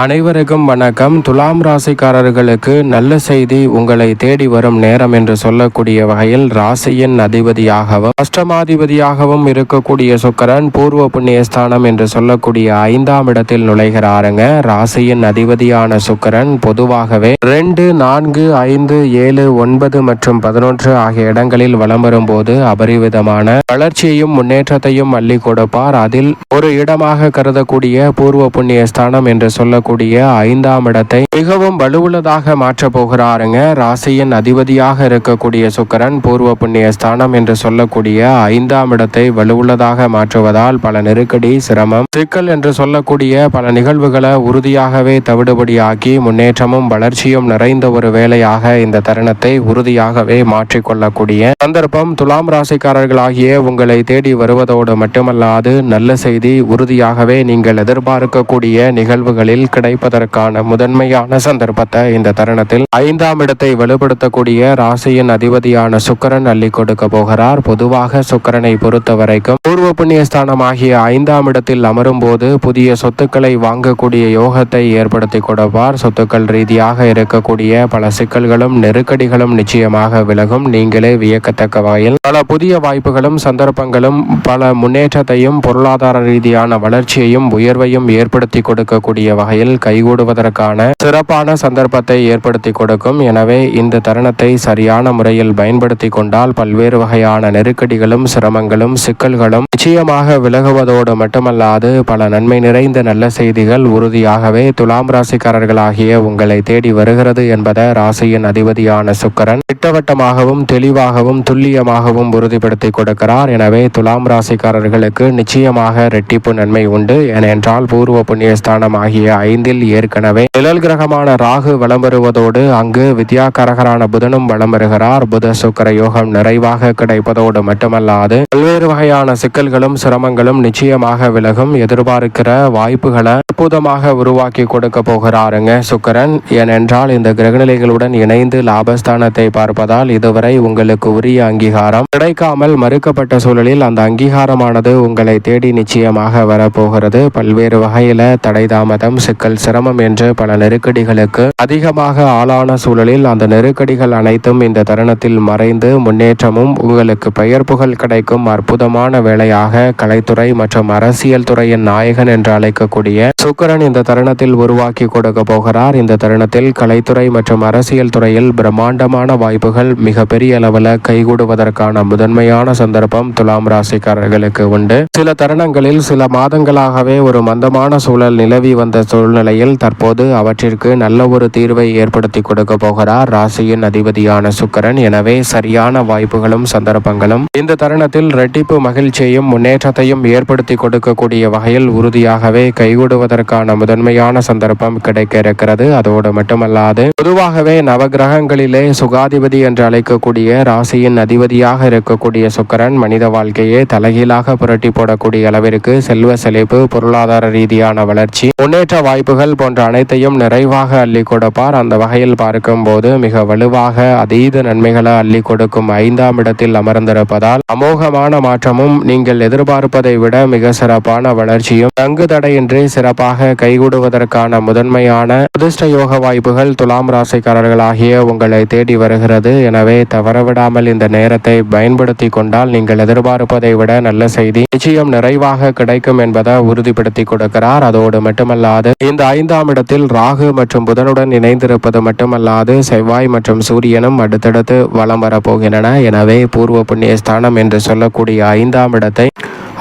அனைவருக்கும் வணக்கம். துலாம் ராசிக்காரர்களுக்கு நல்ல செய்தி உங்களை தேடி வரும் நேரம் என்று சொல்லக்கூடிய வகையில் ராசியின் அதிபதியாகவும் அஷ்டமாதிபதியாகவும் இருக்கக்கூடிய சுக்கரன் பூர்வ புண்ணியஸ்தானம் என்று சொல்லக்கூடிய ஐந்தாம் இடத்தில் நுழைகிறாருங்க. ராசியின் அதிபதியான சுக்கரன் பொதுவாகவே ரெண்டு நான்கு ஐந்து ஏழு ஒன்பது மற்றும் பதினொன்று ஆகிய இடங்களில் வலம் வரும்போது அபரிவிதமான வளர்ச்சியையும் முன்னேற்றத்தையும் அள்ளி கொடுப்பார். அதில் ஒரு இடமாக கருதக்கூடிய பூர்வ புண்ணியஸ்தானம் என்று சொல்ல சொல்லக்கூடிய ஐந்தாம் இடத்தை மிகவும் வலுவுள்ளதாக மாற்றப் போகிறாருங்க. ராசியின் அதிபதியாக இருக்கக்கூடிய சுக்கரன் பூர்வ புண்ணிய ஸ்தானம் என்று சொல்லக்கூடிய ஐந்தாம் இடத்தை வலுவுள்ளதாக மாற்றுவதால் பல நெருக்கடி சிரமம் சிக்கல் என்று சொல்லக்கூடிய பல நிகழ்வுகளை உறுதியாகவே தவிடுபடியாக்கி முன்னேற்றமும் வளர்ச்சியும் நிறைந்த ஒரு வேலையாக இந்த தருணத்தை உறுதியாகவே மாற்றிக்கொள்ளக்கூடிய சந்தர்ப்பம். துலாம் ராசிக்காரர்களாகிய உங்களை தேடி வருவதோடு மட்டுமல்லாது நல்ல செய்தி உறுதியாகவே நீங்கள் எதிர்பார்க்கக்கூடிய நிகழ்வுகளில் கிடைப்பதற்கான முதன்மையான சந்தர்ப்பத்தை இந்த தருணத்தில் ஐந்தாம் இடத்தை வலுப்படுத்தக்கூடிய ராசியின் அதிபதியான சுக்கரன் அள்ளி கொடுக்க போகிறார். பொதுவாக சுக்கரனை பொறுத்த வரைக்கும் பூர்வ புண்ணியஸ்தானம் ஆகிய ஐந்தாம் இடத்தில் அமரும் போது புதிய சொத்துக்களை வாங்கக்கூடிய யோகத்தை ஏற்படுத்தி கொடுப்பார். சொத்துக்கள் ரீதியாக இருக்கக்கூடிய பல சிக்கல்களும் நெருக்கடிகளும் நிச்சயமாக விலகும். நீங்களே வியக்கத்தக்க வகையில் பல புதிய வாய்ப்புகளும் சந்தர்ப்பங்களும் பல முன்னேற்றத்தையும் பொருளாதார ரீதியான வளர்ச்சியையும் உயர்வையும் ஏற்படுத்தி கொடுக்கக்கூடிய வகையில் கைகூடுவதற்கான சிறப்பான சந்தர்ப்பத்தை ஏற்படுத்தி கொடுக்கும். எனவே இந்த தருணத்தை சரியான முறையில் பயன்படுத்தி கொண்டால் பல்வேறு வகையான நெருக்கடிகளும் சிரமங்களும் சிக்கல்களும் நிச்சயமாக விலகுவதோடு மட்டுமல்லாது பல நன்மை நிறைந்த நல்ல செய்திகள் உறுதியாகவே துலாம் ராசிக்காரர்களாகிய உங்களை தேடி வருகிறது என்பதை ராசியின் அதிபதியான சுக்கரன் திட்டவட்டமாகவும் தெளிவாகவும் துல்லியமாகவும் உறுதிப்படுத்தி கொடுக்கிறார். எனவே துலாம் ராசிக்காரர்களுக்கு நிச்சயமாக ரெட்டிப்பு நன்மை உண்டு. ஏனென்றால் பூர்வ புண்ணியஸ்தானம் ஆகிய ஐந்தில் ஏற்கனவே நிழல் கிரகமான ராகு வலம் வருவதோடு அங்கு வித்யாகரகரான புதனும் வலம் வருகிறார். புத சுக்கர யோகம் நிறைவாக கிடைப்பதோடு மட்டுமல்லாது பல்வேறு வகையான சிக்கல்களும் சிரமங்களும் நிச்சயமாக விலகும். எதிர்பார்க்கிற வாய்ப்புகளை அற்புதமாக உருவாக்கி கொடுக்க போகிறாருங்க சுக்கரன். ஏனென்றால் இந்த கிரகநிலைகளுடன் இணைந்து லாபஸ்தானத்தை பார்ப்பதால் இதுவரை உங்களுக்கு உரிய அங்கீகாரம் கிடைக்காமல் மறுக்கப்பட்ட சூழலில் அந்த அங்கீகாரமானது உங்களை தேடி நிச்சயமாக வரப்போகிறது. பல்வேறு வகையில தடை தாமதம் சிக்கல் சிரமம் என்று பல நெருக்கடிகளுக்கு அதிகமாக ஆளான சூழலில் அந்த நெருக்கடிகள் அனைத்தும் இந்த தருணத்தில் மறைந்து முன்னேற்றமும் உங்களுக்கு பெயர் புகழ் கிடைக்கும் அற்புதமான வேலையாக கலைத்துறை மற்றும் அரசியல் துறையின் நாயகன் என்று அழைக்கக்கூடிய சுக்கரன் இந்த தருணத்தில் உருவாக்கி கொடுக்க போகிறார். இந்த தருணத்தில் கலைத்துறை மற்றும் அரசியல் துறையில் பிரம்மாண்டமான வாய்ப்புகள் மிக பெரிய அளவில் கைகூடுவதற்கான முதன்மையான சந்தர்ப்பம் துலாம் ராசிக்காரர்களுக்கு உண்டு. சில தருணங்களில் சில மாதங்களாகவே ஒரு மந்தமான சூழல் நிலவி வந்த சூழ்நிலையில் தற்போது அவற்றிற்கு நல்ல ஒரு தீர்வை ஏற்படுத்தி கொடுக்க போகிறார் ராசியின் அதிபதியான சுக்கரன். எனவே சரியான வாய்ப்புகளும் சந்தர்ப்பங்களும் இந்த தருணத்தில் ரெட்டிப்பு மகிழ்ச்சியையும் முன்னேற்றத்தையும் ஏற்படுத்தி கொடுக்கக்கூடிய வகையில் உறுதியாகவே கைகூடுவதற்கான முதன்மையான சந்தர்ப்பம் கிடைக்க இருக்கிறது. அதோடு மட்டுமல்லாது பொதுவாகவே நவகிரகங்களிலே சுகாதிபதி என்று அழைக்கக்கூடிய ராசியின் அதிபதியாக இருக்கக்கூடிய சுக்கரன் மனித வாழ்க்கையை தலைகீழாக புரட்டி போடக்கூடிய அளவிற்கு செல்வ செழிப்பு பொருளாதார ரீதியான வளர்ச்சி முன்னேற்ற வாய்ப்புகள் போன்ற அனைத்தையும் நிறைவாக அள்ளி கொடுப்பார். அந்த வகையில் பார்க்கும்போது மிக வலுவாக அதீத நன்மைகளை அள்ளி கொடுக்கும் ஐந்தாம் இடத்தில் அமர்ந்திருப்பதால் அமோகமான மாற்றமும் நீங்கள் எதிர்பார்ப்பதை விட மிக சிறப்பான வளர்ச்சியும் தங்கு தடையின்றி சிறப்பாக கைகூடுவதற்கான முதன்மையான அதிர்ஷ்ட யோக வாய்ப்புகள் துலாம் ராசிக்காரர்களாகிய உங்களை தேடி வருகிறது. எனவே தவறவிடாமல் இந்த நேரத்தை பயன்படுத்தி கொண்டால் நீங்கள் எதிர்பார்ப்பதை விட நல்ல செய்தி நிச்சயம் நிறைவாக கிடைக்கும் என்பதை உறுதிப்படுத்தி கொடுக்கிறார். அதோடு மட்டுமல்லாது இந்த ஐந்தாம் இடத்தில் ராகு மற்றும் புதனுடன் இணைந்திருப்பது மட்டுமல்லாது செவ்வாய் மற்றும் சூரியனும் அடுத்தடுத்து வலம் வரப்போகின்றன. எனவே பூர்வ புண்ணிய ஸ்தானம் என்று சொல்லக்கூடிய ஐந்தாம் இடத்தை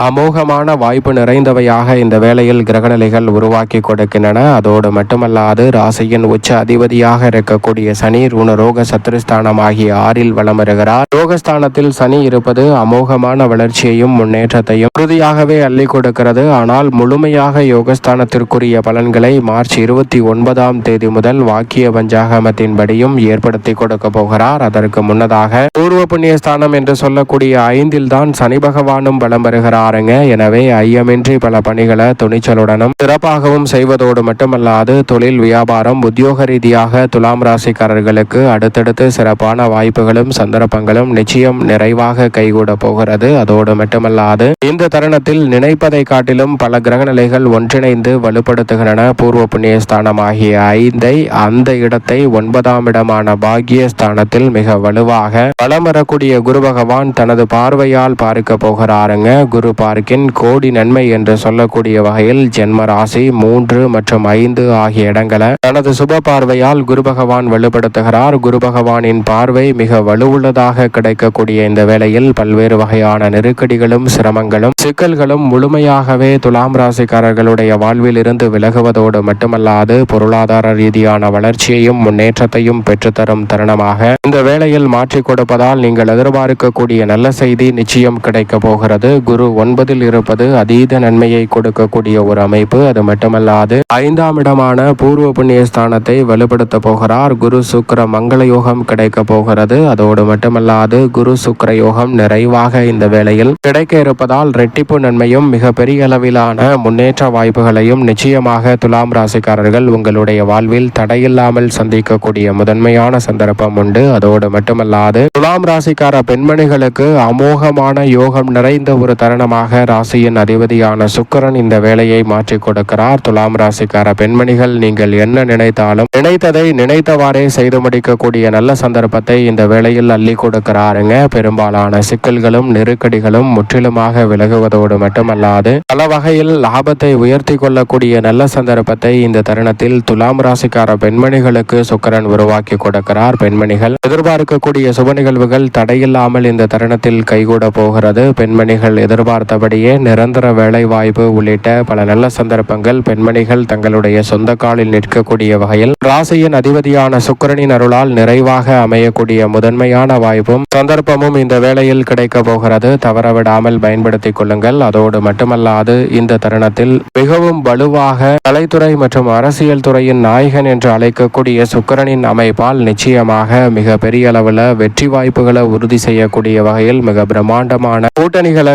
அமோகமான வாய்ப்பு நிறைந்தவையாக இந்த வேளையில் கிரகநிலைகள் உருவாக்கி கொடுக்கின்றன. அதோடு மட்டுமல்லாது ராசியின் உச்ச அதிபதியாக இருக்கக்கூடிய சனி ருணரோக சத்துருஸ்தானம் ஆகிய ஆறில் வலம் வருகிறார் ரோகஸ்தானத்தில் சனி இருப்பது அமோகமான வளர்ச்சியையும் முன்னேற்றத்தையும் உறுதியாகவே அள்ளி கொடுக்கிறது. ஆனால் முழுமையாக யோகஸ்தானத்திற்குரிய பலன்களை மார்ச் இருபத்தி ஒன்பதாம் தேதி முதல் வாக்கிய பஞ்சாகமத்தின்படியும் ஏற்படுத்தி கொடுக்க போகிறார். அதற்கு முன்னதாக பூர்வ புண்ணியஸ்தானம் என்று சொல்லக்கூடிய ஐந்தில் தான் சனி பகவானும் வலம் வருகிறார். பாருங்க. எனவே ஐயமின்றி பல பணிகளை துணிச்சலுடனும் சிறப்பாகவும் செய்வதோடு மட்டுமல்லாது தொழில் வியாபாரம் உத்தியோக ரீதியாக துலாம் ராசிக்காரர்களுக்கு அடுத்தடுத்து சிறப்பான வாய்ப்புகளும் சந்தர்ப்பங்களும் நிச்சயம் நிறைவாக கைகூட போகிறது. அதோடு மட்டுமல்லாது இந்த தருணத்தில் நினைப்பதை காட்டிலும் பல கிரகநிலைகள் ஒன்றிணைந்து வலுப்படுத்துகின்றன. பூர்வ புண்ணிய ஸ்தானமாகிய ஐந்தை அந்த இடத்தை ஒன்பதாம் இடமான பாக்யஸ்தானத்தில் மிக வலுவாக வலம் வரக்கூடிய குரு பகவான் தனது பார்வையால் பார்க்க போகிறாருங்க. குரு பார்க்கின் கோடி நன்மை என்று சொல்லக்கூடிய வகையில் ஜென்ம ராசி மூன்று மற்றும் ஐந்து ஆகிய இடங்களை தனது சுப பார்வையால் குரு பகவான் வலுப்படுத்துகிறார். குரு பகவானின் பார்வை மிக வலுவுள்ளதாக கிடைக்கக்கூடிய இந்த வேளையில் பல்வேறு வகையான நெருக்கடிகளும் சிரமங்களும் சிக்கல்களும் முழுமையாகவே துலாம் ராசிக்காரர்களுடைய வாழ்வில் இருந்து விலகுவதோடு மட்டுமல்லாது பொருளாதார ரீதியான வளர்ச்சியையும் முன்னேற்றத்தையும் பெற்றுத்தரும் தருணமாக இந்த வேளையில் மாற்றிக் கொடுப்பதால் நீங்கள் எதிர்பார்க்கக்கூடிய நல்ல செய்தி நிச்சயம் கிடைக்க போகிறது. குரு ஒன்பதில் இருப்பது அதீத நன்மையை கொடுக்கக்கூடிய ஒரு அமைப்பு. அது மட்டுமல்லாது ஐந்தாம் இடமான பூர்வ புண்ணிய ஸ்தானத்தை வலுப்படுத்த போகிறார். குரு சுக்கர மங்கள யோகம் கிடைக்க போகிறது. அதோடு மட்டுமல்லாது குரு சுக்கிர யோகம் நிறைவாக இந்த வேளையில் கிடைக்க இருப்பதால் ரெட்டிப்பு நன்மையும் மிக பெரிய அளவிலான முன்னேற்ற வாய்ப்புகளையும் நிச்சயமாக துலாம் ராசிக்காரர்கள் உங்களுடைய வாழ்வில் தடையில்லாமல் சந்திக்கக்கூடிய முதன்மையான சந்தர்ப்பம் உண்டு. அதோடு மட்டுமல்லாது துலாம் ராசிக்கார பெண்மணிகளுக்கு அமோகமான யோகம் நிறைந்த ஒரு தருணமாக ராசியின் அதிபதியான சுக்கரன் இந்த வேலையை மாற்றி கொடுக்கிறார். துலாம் ராசிக்கார பெண்மணிகள் நீங்கள் என்ன நினைத்தாலும் நினைத்ததை நினைத்தவாறே செய்து முடிக்கக்கூடிய நல்ல சந்தர்ப்பத்தை இந்த வேளையில் அள்ளி கொடுக்கிறாருங்க. பெரும்பாலான சிக்கல்களும் நெருக்கடிகளும் முற்றிலுமாக விலகுவதோடு மட்டுமல்லாது பல வகையில் லாபத்தை உயர்த்தி கொள்ளக்கூடிய நல்ல சந்தர்ப்பத்தை இந்த தருணத்தில் துலாம் ராசிக்கார பெண்மணிகளுக்கு சுக்கரன் உருவாக்கி கொடுக்கிறார். பெண்மணிகள் எதிர்பார்க்கக்கூடிய சுப நிகழ்வுகள் தடையில்லாமல் இந்த தருணத்தில் கைகூட போகிறது. பெண்மணிகள் எதிர்பார்த்தபடியே நிரந்தர வேலை வாய்ப்பு உள்ளிட்ட பல நல்ல சந்தர்ப்பங்கள் பெண்மணிகள் தங்களுடைய சொந்த காலில் நிற்கக்கூடிய வகையில் ராசியின் அதிபதியான சுக்கரனின் அருளால் நிறைவாக அமையக்கூடிய முதன்மையான வாய்ப்பும் சந்தர்ப்பமும் இந்த வேளையில் கிடைக்க போகிறது. தவறவிடாமல் பயன்படுத்திக் கொள்ளுங்கள். அதோடு மட்டுமல்லாது இந்த தருணத்தில் மிகவும் வலுவாக கலைத்துறை மற்றும் அரசியல் துறையின் நாயகன் என்று அழைக்கக்கூடிய சுக்கிரனின் அமைப்பால் நிச்சயமாக மிக பெரிய அளவில் வெற்றி வாய்ப்புகளை உறுதி செய்யக்கூடிய வகையில் மிக பிரம்மாண்டமான கூட்டணிகளை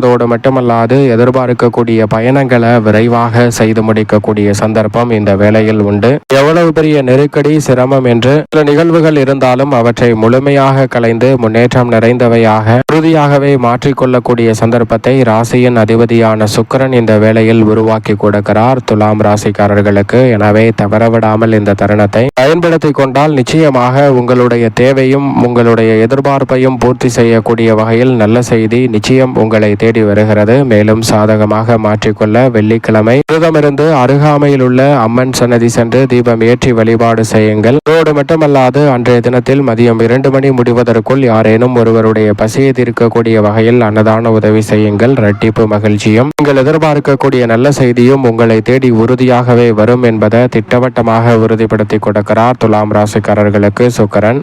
கட்டமைப்பதோடு மட்டுமல்லாது எதிர்பார்க்கக்கூடிய பயணங்களை விரைவாக செய்து முடிக்கக்கூடிய சந்தர்ப்பம் இந்த வேளையில் உண்டு. எவ்வளவு பெரிய நெருக்கடி சிரமம் என்று சில நிகழ்வுகள் இருந்தாலும் அவற்றை முழுமையாக கலைந்து முன்னேற்றம் நிறைந்தவையாக உறுதியாகவே மாற்றிக்கொள்ளக்கூடிய சந்தர்ப்பத்தை ராசியின் அதிபதியான சுக்கிரன் இந்த வேளையில் உருவாக்கி கொடுக்கிறார். துலாம் ராசிக்காரர்களுக்கு எனவே தவறவிடாமல் இந்த தருணத்தை பயன்படுத்திக் கொண்டால் நிச்சயமாக உங்களுடைய தேவையும் உங்களுடைய எதிர்பார்ப்பையும் பூர்த்தி செய்யக்கூடிய வகையில் நல்ல செய்தி நிச்சயம் உங்களை தேடி வருகிறது. மேலும் சாதகமாக மாற்றிக்கொள்ள வெள்ளிக்கிழமை விரதமிருந்து அருகாமையில் உள்ள அம்மன் சன்னதி சென்று தீபம் ஏற்றி வழிபாடு செய்யுங்கள். அதோடு மட்டுமல்லாது அன்றைய தினத்தில் மதியம் இரண்டு மணி முடிவதற்குள் யாரேனும் ஒருவருடைய பசியை தீர்க்கக்கூடிய வகையில் அன்னதான உதவி செய்யுங்கள். இரட்டிப்பு மகிழ்ச்சியும் நீங்கள் எதிர்பார்க்கக்கூடிய நல்ல செய்தியும் உங்களை தேடி உறுதியாகவே வரும் என்பதை திட்டவட்டமாக உறுதிப்படுத்தி கொடுக்கிறார் துலாம் ராசிக்காரர்களுக்கு சுக்கரன்.